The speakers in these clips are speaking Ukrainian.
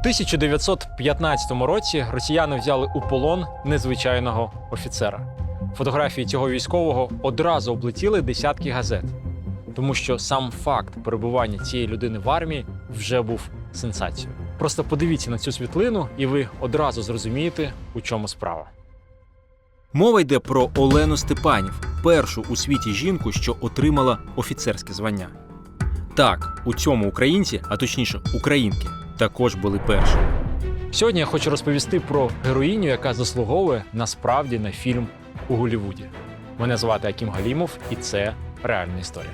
1915 році росіяни взяли у полон незвичайного офіцера. Фотографії цього військового одразу облетіли десятки газет, тому що сам факт перебування цієї людини в армії вже був сенсацією. Просто подивіться на цю світлину, і ви одразу зрозумієте, у чому справа. Мова йде про Олену Степанів, першу у світі жінку, що отримала офіцерське звання. Так, у цьому українці, а точніше українки, також були перші. Сьогодні я хочу розповісти про героїню, яка заслуговує насправді на фільм у Голлівуді. Мене звати Акім Галімов, і це реальна історія.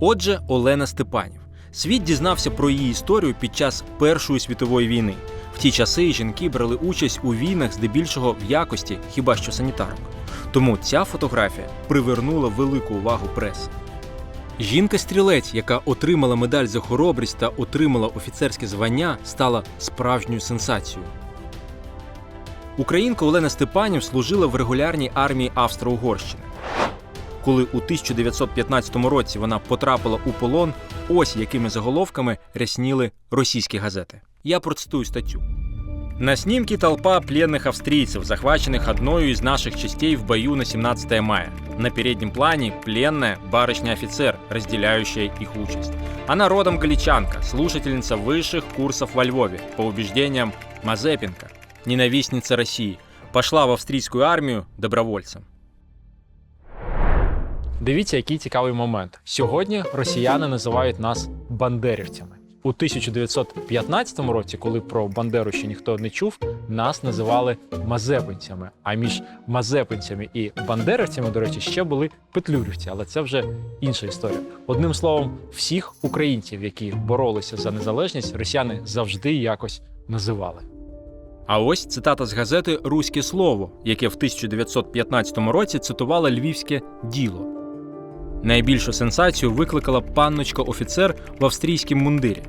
Отже, Олена Степанів. Світ дізнався про її історію під час Першої світової війни. В ті часи жінки брали участь у війнах здебільшого в якості, хіба що санітарок. Тому ця фотографія привернула велику увагу преси. Жінка-стрілець, яка отримала медаль за хоробрість та отримала офіцерське звання, стала справжньою сенсацією. Українка Олена Степанів служила в регулярній армії Австро-Угорщини. Коли у 1915 році вона потрапила у полон, ось якими заголовками рясніли російські газети. Я процитую статтю. На снимке толпа пленных австрийцев, захваченных одной из наших частей в бою на 17 мая. На переднем плане пленная барышня-офицер, разделяющая их участь. Она родом галичанка, слушательница высших курсов во Львове, по убеждениям Мазепенко, ненавистница России, пошла в австрийскую армию добровольцем. Дивіться, який цікавий момент. Сьогодні росіяни називають нас бандерівцями. У 1915 році, коли про Бандеру ще ніхто не чув, нас називали мазепинцями. А між мазепинцями і бандерівцями, до речі, ще були петлюрівці, але це вже інша історія. Одним словом, всіх українців, які боролися за незалежність, росіяни завжди якось називали. А ось цитата з газети Руське слово, яке в 1915 році цитувало львівське діло. Найбільшу сенсацію викликала панночка офіцер в австрійському мундирі.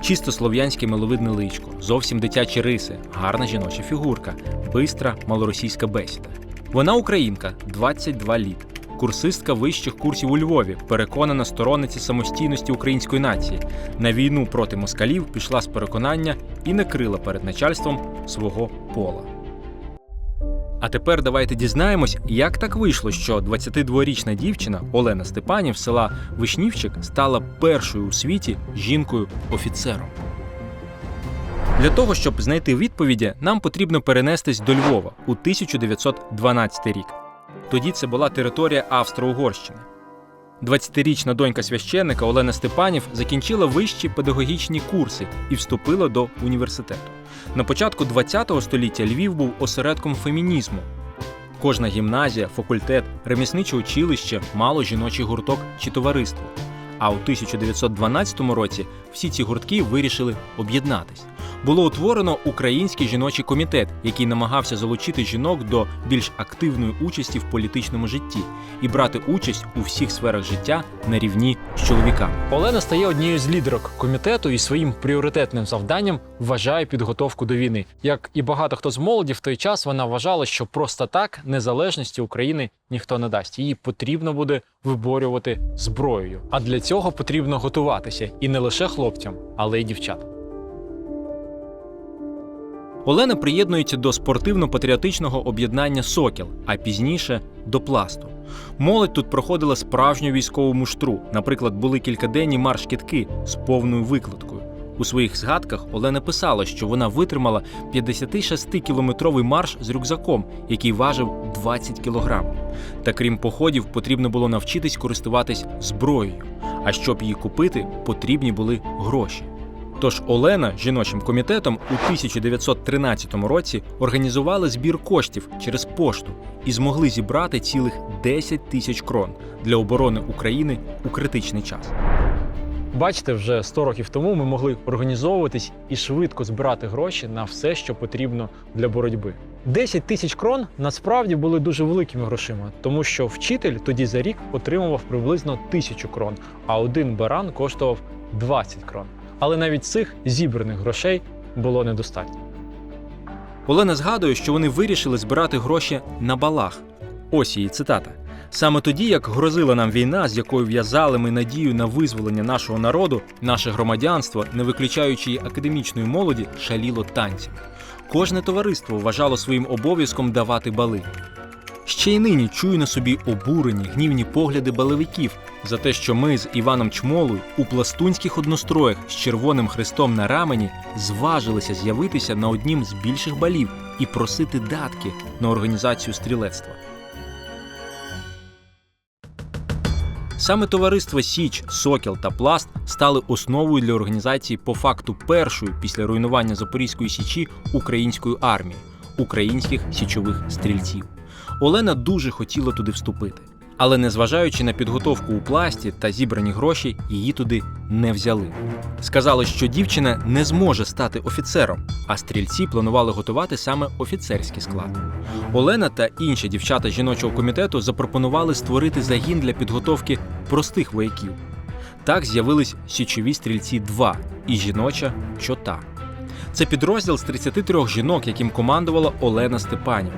Чисто слов'янське миловидне личко, зовсім дитячі риси, гарна жіноча фігурка, бистра малоросійська бесіда. Вона українка, 22 літ, курсистка вищих курсів у Львові, переконана сторонниці самостійності української нації. На війну проти москалів пішла з переконання і не крила перед начальством свого пола. А тепер давайте дізнаємось, як так вийшло, що 22-річна дівчина Олена Степанів села Вишнівчик стала першою у світі жінкою-офіцером. Для того, щоб знайти відповіді, нам потрібно перенестись до Львова у 1912 рік. Тоді це була територія Австро-Угорщини. 20-річна донька священника Олена Степанів закінчила вищі педагогічні курси і вступила до університету. На початку ХХ століття Львів був осередком фемінізму. Кожна гімназія, факультет, ремісниче училище мало жіночий гурток чи товариство. А у 1912 році всі ці гуртки вирішили об'єднатись. Було утворено Український жіночий комітет, який намагався залучити жінок до більш активної участі в політичному житті і брати участь у всіх сферах життя на рівні з чоловіками. Олена стає однією з лідерок комітету і своїм пріоритетним завданням вважає підготовку до війни. Як і багато хто з молоді в той час вона вважала, що просто так незалежності України ніхто не дасть. Її потрібно буде виборювати зброєю. А для цього потрібно готуватися і не лише хлопцям, але й дівчатам. Олена приєднується до спортивно-патріотичного об'єднання Сокіл, а пізніше до пласту. Молодь тут проходила справжню військову муштру. Наприклад, були кількаденні марш-кітки з повною викладкою. У своїх згадках Олена писала, що вона витримала 56-кілометровий марш з рюкзаком, який важив 20 кілограм. Та крім походів, потрібно було навчитись користуватись зброєю. А щоб її купити, потрібні були гроші. Тож Олена жіночим комітетом у 1913 році організували збір коштів через пошту і змогли зібрати цілих 10 тисяч крон для оборони України у критичний час. Бачите, вже 100 років тому ми могли організовуватись і швидко збирати гроші на все, що потрібно для боротьби. 10 тисяч крон насправді були дуже великими грошима, тому що вчитель тоді за рік отримував приблизно тисячу крон, а один баран коштував 20 крон. Але навіть цих зібраних грошей було недостатньо. Олена згадує, що вони вирішили збирати гроші на балах. Ось її цитата. Саме тоді, як грозила нам війна, з якою в'язали ми надію на визволення нашого народу, наше громадянство, не виключаючи й академічної молоді, шаліло танцями. Кожне товариство вважало своїм обов'язком давати бали. Ще й нині чую на собі обурені, гнівні погляди балевиків за те, що ми з Іваном Чмолою у пластунських одностроях з червоним хрестом на рамені зважилися з'явитися на однім з більших балів і просити датки на організацію стрілецтва. Саме товариство Січ, Сокіл та Пласт стали основою для організації по факту першої після руйнування Запорізької січі української армії українських січових стрільців. Олена дуже хотіла туди вступити, але незважаючи на підготовку у пласті та зібрані гроші, її туди не взяли. Сказали, що дівчина не зможе стати офіцером, а стрільці планували готувати саме офіцерський склад. Олена та інші дівчата жіночого комітету запропонували створити загін для підготовки простих вояків. Так з'явились січові стрільці 2 і жіноча чота. Це підрозділ з 33 жінок, яким командувала Олена Степанів.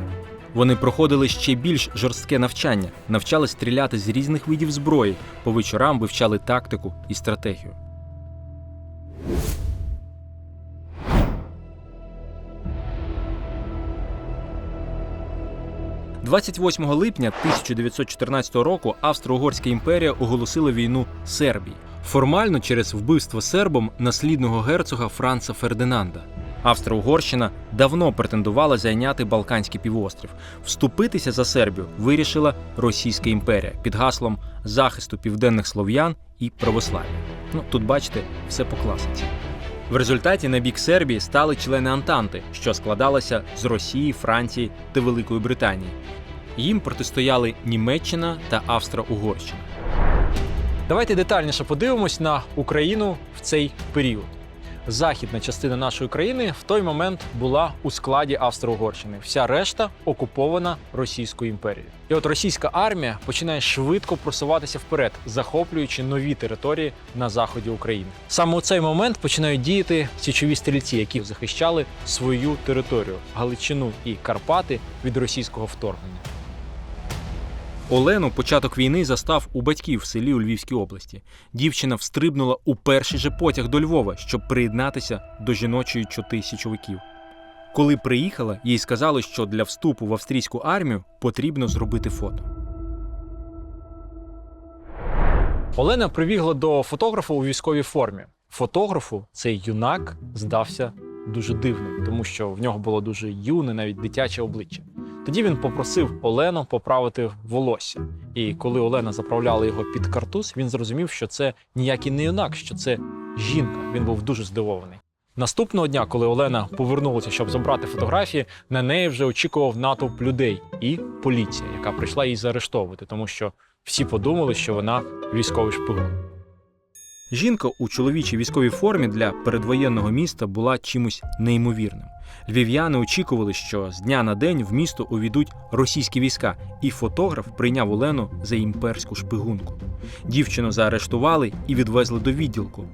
Вони проходили ще більш жорстке навчання, навчали стріляти з різних видів зброї, по вечорам вивчали тактику і стратегію. – 28 липня 1914 року Австро-Угорська імперія оголосила війну Сербії, формально через вбивство сербом наслідного герцога Франца Фердинанда. Австро-Угорщина давно претендувала зайняти Балканський півострів. Вступитися за Сербію вирішила Російська імперія під гаслом захисту південних слов'ян і православ'я. Ну тут бачите, все по класиці. В результаті на бік Сербії стали члени Антанти, що складалася з Росії, Франції та Великої Британії. Їм протистояли Німеччина та Австро-Угорщина. Давайте детальніше подивимось на Україну в цей період. Західна частина нашої країни в той момент була у складі Австро-Угорщини. Вся решта окупована Російською імперією. І от російська армія починає швидко просуватися вперед, захоплюючи нові території на заході України. Саме у цей момент починають діяти січові стрільці, які захищали свою територію Галичину і Карпати від російського вторгнення. Олену початок війни застав у батьків в селі у Львівській області. Дівчина встрибнула у перший же потяг до Львова, щоб приєднатися до жіночої чоти січовиків. Коли приїхала, їй сказали, що для вступу в австрійську армію потрібно зробити фото. Олена прибігла до фотографа у військовій формі. Фотографу цей юнак здався дуже дивним, тому що в нього було дуже юне, навіть дитяче обличчя. Тоді він попросив Олену поправити волосся. І коли Олена заправляла його під картуз, він зрозумів, що це ніякий не юнак, що це жінка. Він був дуже здивований. Наступного дня, коли Олена повернулася, щоб забрати фотографії, на неї вже очікував натовп людей і поліція, яка прийшла її заарештовувати, тому що всі подумали, що вона військовий шпигун. Жінка у чоловічій військовій формі для передвоєнного міста була чимось неймовірним. Львів'яни очікували, що з дня на день в місто увійдуть російські війська, і фотограф прийняв Олену за імперську шпигунку. Дівчину заарештували і відвезли до відділку.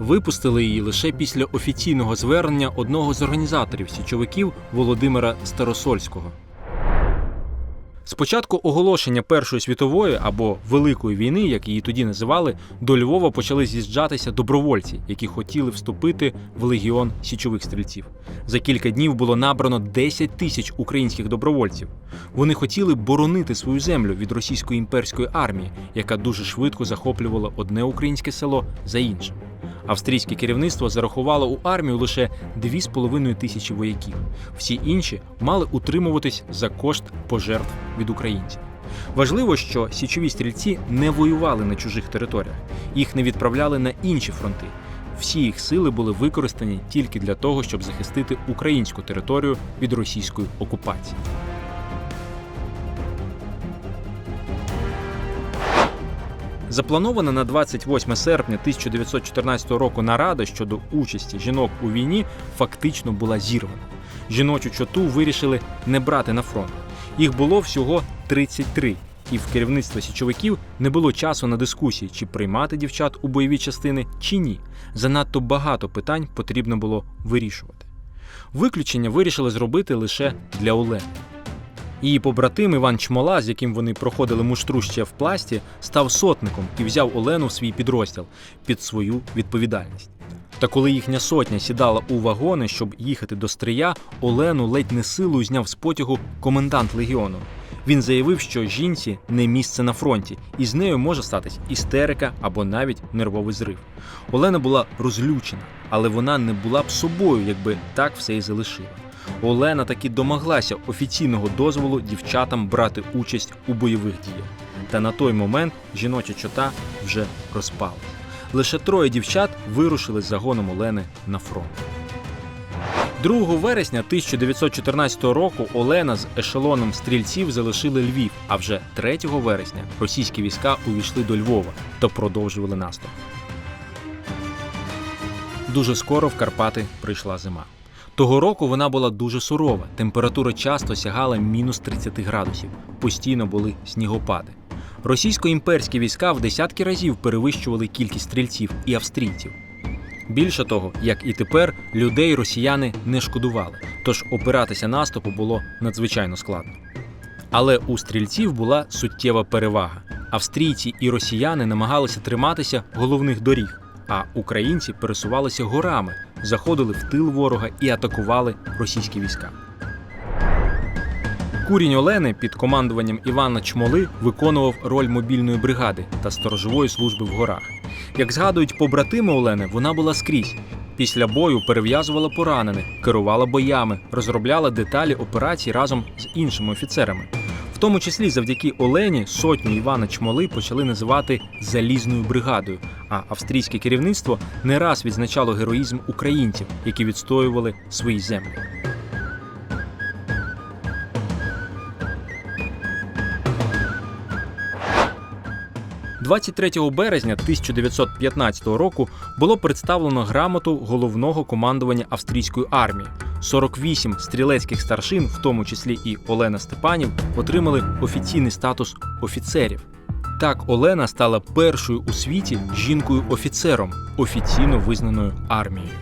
Випустили її лише після офіційного звернення одного з організаторів січовиків Володимира Старосольського. З початку оголошення Першої світової або Великої війни, як її тоді називали, до Львова почали з'їжджатися добровольці, які хотіли вступити в легіон січових стрільців. За кілька днів було набрано 10 тисяч українських добровольців. Вони хотіли боронити свою землю від російської імперської армії, яка дуже швидко захоплювала одне українське село за іншим. Австрійське керівництво зарахувало у армію лише 2,5 тисячі вояків. Всі інші мали утримуватись за кошт пожертв від українців. Важливо, що січові стрільці не воювали на чужих територіях, їх не відправляли на інші фронти. Всі їх сили були використані тільки для того, щоб захистити українську територію від російської окупації. Запланована на 28 серпня 1914 року нарада щодо участі жінок у війні фактично була зірвана. Жіночу чоту вирішили не брати на фронт. Їх було всього 33, і в керівництва січовиків не було часу на дискусії, чи приймати дівчат у бойові частини, чи ні. Занадто багато питань потрібно було вирішувати. Виключення вирішили зробити лише для Олени. Її побратим Іван Чмола, з яким вони проходили муштру ще в пласті, став сотником і взяв Олену в свій підрозділ під свою відповідальність. Та коли їхня сотня сідала у вагони, щоб їхати до стрия, Олену ледь не силою зняв з потягу комендант легіону. Він заявив, що жінці не місце на фронті, і з нею може статись істерика або навіть нервовий зрив. Олена була розлючена, але вона не була б собою, якби так все і залишила. Олена таки домоглася офіційного дозволу дівчатам брати участь у бойових діях. Та на той момент жіноча чота вже розпалась. Лише троє дівчат вирушили з загоном Олени на фронт. 2 вересня 1914 року Олена з ешелоном стрільців залишили Львів, а вже 3 вересня російські війська увійшли до Львова та продовжували наступ. Дуже скоро в Карпати прийшла зима. Того року вона була дуже сурова. Температура часто сягала мінус 30 градусів. Постійно були снігопади. Російсько-імперські війська в десятки разів перевищували кількість стрільців і австрійців. Більше того, як і тепер, людей росіяни не шкодували, тож опиратися наступу було надзвичайно складно. Але у стрільців була суттєва перевага. Австрійці і росіяни намагалися триматися головних доріг, а українці пересувалися горами, заходили в тил ворога і атакували російські війська. Курінь Олени під командуванням Івана Чмоли виконував роль мобільної бригади та сторожової служби в горах. Як згадують побратими Олени, вона була скрізь. Після бою перев'язувала поранених, керувала боями, розробляла деталі операцій разом з іншими офіцерами. Тому числі завдяки Олені сотню Івана Чмоли почали називати залізною бригадою. А австрійське керівництво не раз відзначало героїзм українців, які відстоювали свої землі. – 23 березня 1915 року було представлено грамоту головного командування австрійської армії. 48 стрілецьких старшин, в тому числі і Олена Степанів, отримали офіційний статус офіцерів. Так, Олена стала першою у світі жінкою-офіцером, офіційно визнаною армією.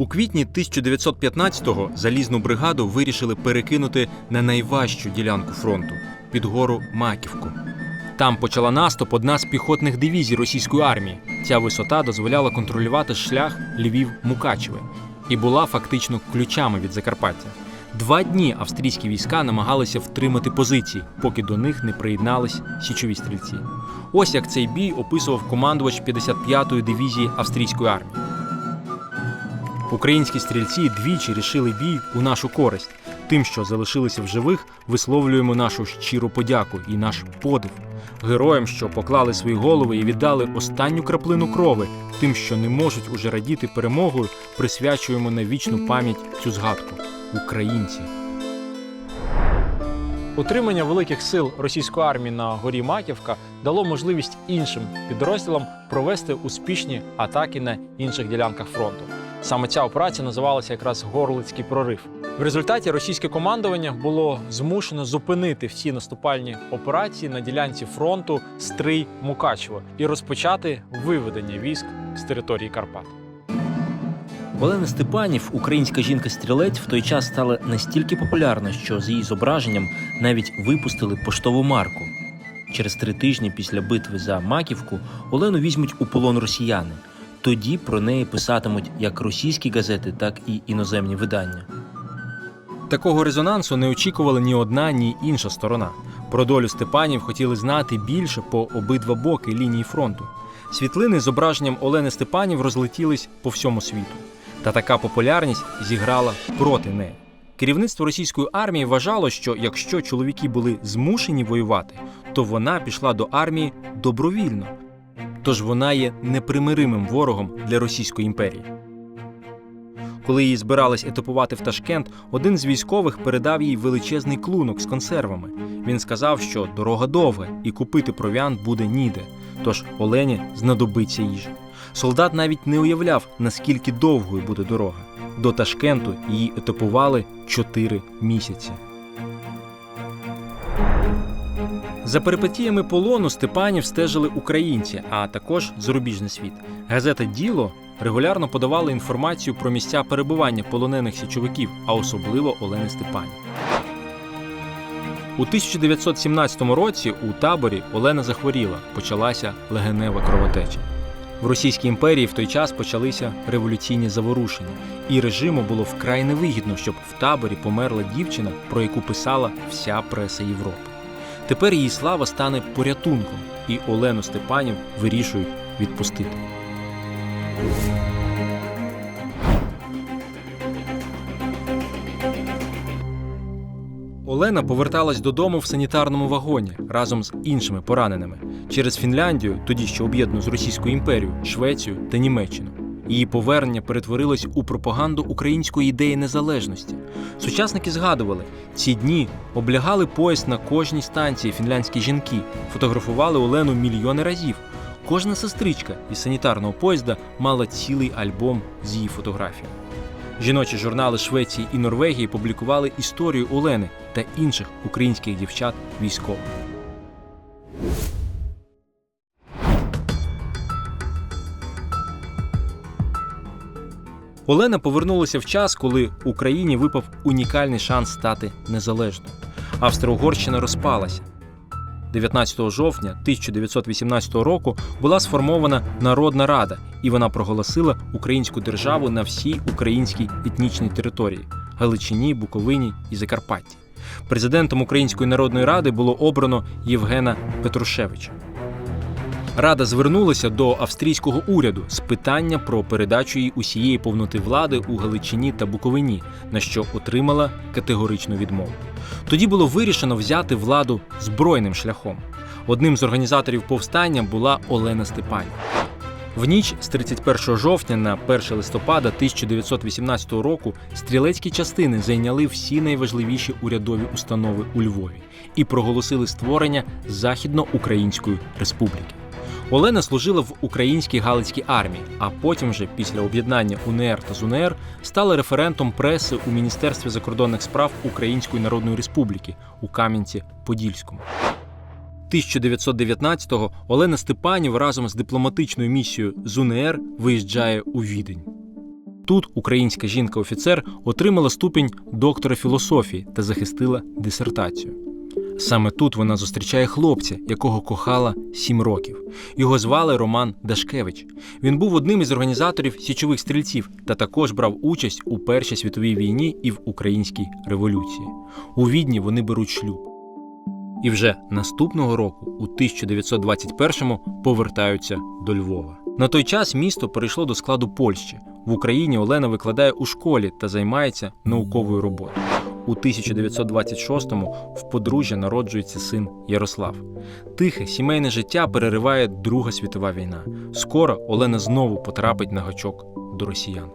У квітні 1915-го залізну бригаду вирішили перекинути на найважчу ділянку фронту під гору Маківку. Там почала наступ одна з піхотних дивізій російської армії. Ця висота дозволяла контролювати шлях Львів-Мукачеве і була фактично ключами від Закарпаття. Два дні австрійські війська намагалися втримати позиції, поки до них не приєднались січові стрільці. Ось як цей бій описував командувач 55-ї дивізії австрійської армії. Українські стрільці двічі рішили бій у нашу користь. Тим, що залишилися в живих, висловлюємо нашу щиру подяку і наш подив. Героям, що поклали свої голови і віддали останню краплину крови, тим, що не можуть уже радіти перемогою, присвячуємо на вічну пам'ять цю згадку українці. Утримання великих сил російської армії на горі Маківка дало можливість іншим підрозділам провести успішні атаки на інших ділянках фронту. Саме ця операція називалася якраз Горлицький прорив. В результаті російське командування було змушено зупинити всі наступальні операції на ділянці фронту Стрий Мукачево і розпочати виведення військ з території Карпат. Олена Степанів, українська жінка-стрілець, в той час стала настільки популярна, що з її зображенням навіть випустили поштову марку. Через три тижні після битви за Маківку Олену візьмуть у полон росіяни. Тоді про неї писатимуть як російські газети, так і іноземні видання. Такого резонансу не очікували ні одна, ні інша сторона. Про долю Степанів хотіли знати більше по обидва боки лінії фронту. Світлини з зображенням Олени Степанів розлетілись по всьому світу. Та така популярність зіграла проти неї. Керівництво російської армії вважало, що якщо чоловіки були змушені воювати, то вона пішла до армії добровільно. Тож вона є непримиримим ворогом для Російської імперії. Коли її збирались етапувати в Ташкент, один з військових передав їй величезний клунок з консервами. Він сказав, що дорога довга і купити провіант буде ніде, тож Олені знадобиться їжа. Солдат навіть не уявляв, наскільки довгою буде дорога. До Ташкенту її етапували 4 місяці. За перипетіями полону Степанів стежили українці, а також зарубіжний світ. Газета Діло регулярно подавала інформацію про місця перебування полонених січовиків, а особливо Олени Степанів. У 1917 році у таборі Олена захворіла, почалася легенева кровотеча. В Російській імперії в той час почалися революційні заворушення, і режиму було вкрай невигідно, щоб в таборі померла дівчина, про яку писала вся преса Європи. Тепер її слава стане порятунком, і Олену Степанів вирішують відпустити. Олена поверталась додому в санітарному вагоні разом з іншими пораненими через Фінляндію, тоді ще об'єднану з Російською імперією, Швецію та Німеччину. Її повернення перетворилось у пропаганду української ідеї незалежності. Сучасники згадували, ці дні облягали поїзд на кожній станції фінляндські жінки, фотографували Олену мільйони разів. Кожна сестричка із санітарного поїзда мала цілий альбом з її фотографіями. Жіночі журнали Швеції і Норвегії публікували історію Олени та інших українських дівчат військових. Олена повернулася в час, коли Україні випав унікальний шанс стати незалежною. Австро-Угорщина розпалася. 19 жовтня 1918 року була сформована Народна Рада, і вона проголосила українську державу на всій українській етнічній території Галичині, Буковині і Закарпатті. Президентом Української народної ради було обрано Євгена Петрушевича. Рада звернулася до австрійського уряду з питання про передачу їй усієї повноти влади у Галичині та Буковині, на що отримала категоричну відмову. Тоді було вирішено взяти владу збройним шляхом. Одним з організаторів повстання була Олена Степанів. В ніч з 31 жовтня на 1 листопада 1918 року стрілецькі частини зайняли всі найважливіші урядові установи у Львові і проголосили створення Західноукраїнської республіки. Олена служила в українській Галицькій армії, а потім, вже після об'єднання УНР та ЗУНР, стала референтом преси у Міністерстві закордонних справ Української Народної Республіки у Кам'янці-Подільському. 1919-го Олена Степанів разом з дипломатичною місією з УНР виїжджає у Відень. Тут українська жінка-офіцер отримала ступінь доктора філософії та захистила дисертацію. Саме тут вона зустрічає хлопця, якого кохала сім років. Його звали Роман Дашкевич. Він був одним із організаторів січових стрільців та також брав участь у Першій світовій війні і в Українській революції. У Відні вони беруть шлюб. І вже наступного року, у 1921-му, повертаються до Львова. На той час місто перейшло до складу Польщі. В Україні Олена викладає у школі та займається науковою роботою. У 1926-му в подружжя народжується син Ярослав. Тихе сімейне життя перериває Друга світова війна. Скоро Олена знову потрапить на гачок до росіян.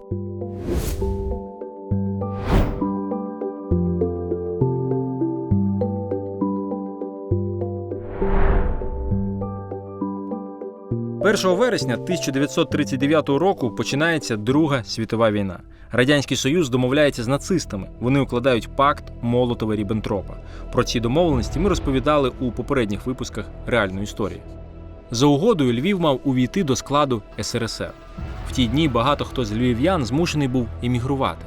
Першого вересня 1939 року починається Друга світова війна. Радянський Союз домовляється з нацистами. Вони укладають пакт Молотова Ріббентропа. Про ці домовленості ми розповідали у попередніх випусках реальної історії. За угодою Львів мав увійти до складу СРСР. В ті дні багато хто з львів'ян змушений був емігрувати.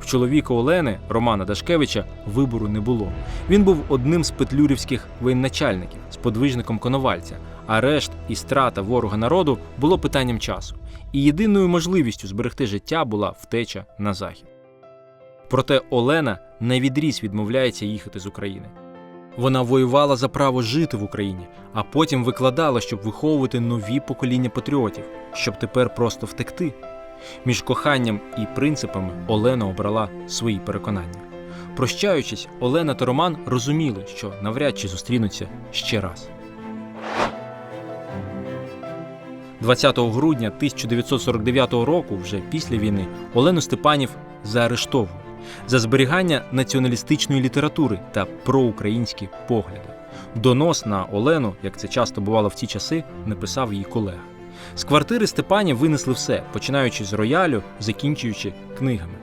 В чоловіка Олени Романа Дашкевича вибору не було. Він був одним з петлюрівських воєначальників, сподвижником Коновальця. Арешт і страта ворога народу було питанням часу, і єдиною можливістю зберегти життя була втеча на захід. Проте Олена навідріз відмовляється їхати з України. Вона воювала за право жити в Україні, а потім викладала, щоб виховувати нові покоління патріотів, щоб тепер просто втекти. Між коханням і принципами Олена обрала свої переконання. Прощаючись, Олена та Роман розуміли, що навряд чи зустрінуться ще раз. 20 грудня 1949 року, вже після війни, Олену Степанів заарештовують за зберігання націоналістичної літератури та проукраїнські погляди. Донос на Олену, як це часто бувало в ті часи, написав її колега. З квартири Степанів винесли все, починаючи з роялю, закінчуючи книгами.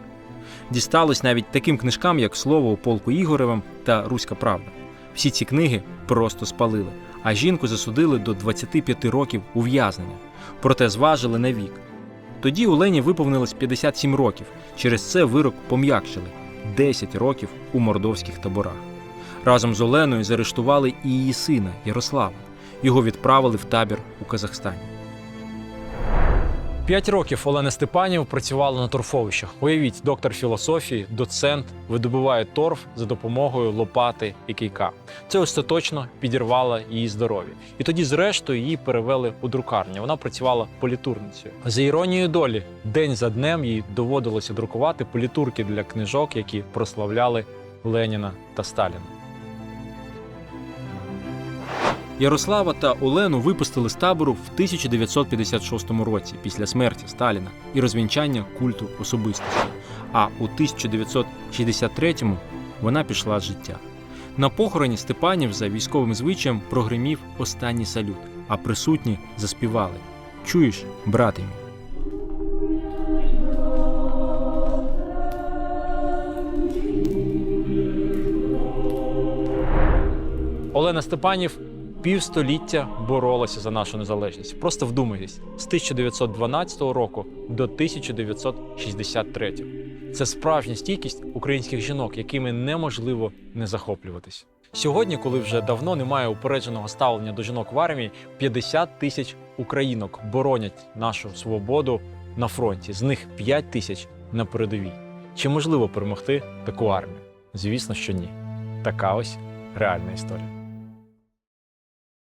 Дісталось навіть таким книжкам, як Слово у полку Ігоревим та Руська Правда. Всі ці книги просто спалили, а жінку засудили до 25 років ув'язнення, проте зважили на вік. Тоді Олені виповнилось 57 років. Через це вирок пом'якшили 10 років у мордовських таборах. Разом з Оленою заарештували і її сина Ярослава. Його відправили в табір у Казахстані. П'ять років Олена Степанів працювала на торфовищах. Уявіть, доктор філософії, доцент видобуває торф за допомогою лопати і кийка. Це остаточно підірвало її здоров'я. І тоді, зрештою, її перевели у друкарню. Вона працювала політурницею. За іронією долі, день за днем їй доводилося друкувати політурки для книжок, які прославляли Леніна та Сталіна. Ярослава та Олену випустили з табору в 1956 році після смерті Сталіна і розвінчання культу особистості. А у 1963-му вона пішла з життя. На похороні Степанів за військовим звичаєм прогримів останній салют, а присутні заспівали: Чуєш, брате мій? Олена Степанів півстоліття боролася за нашу незалежність. Просто вдумайтесь, з 1912 року до 1963. Це справжня стійкість українських жінок, якими неможливо не захоплюватись. Сьогодні, коли вже давно немає упередженого ставлення до жінок в армії, 50 тисяч українок боронять нашу свободу на фронті. З них 5 тисяч на передовій. Чи можливо перемогти таку армію? Звісно, що ні. Така ось реальна історія.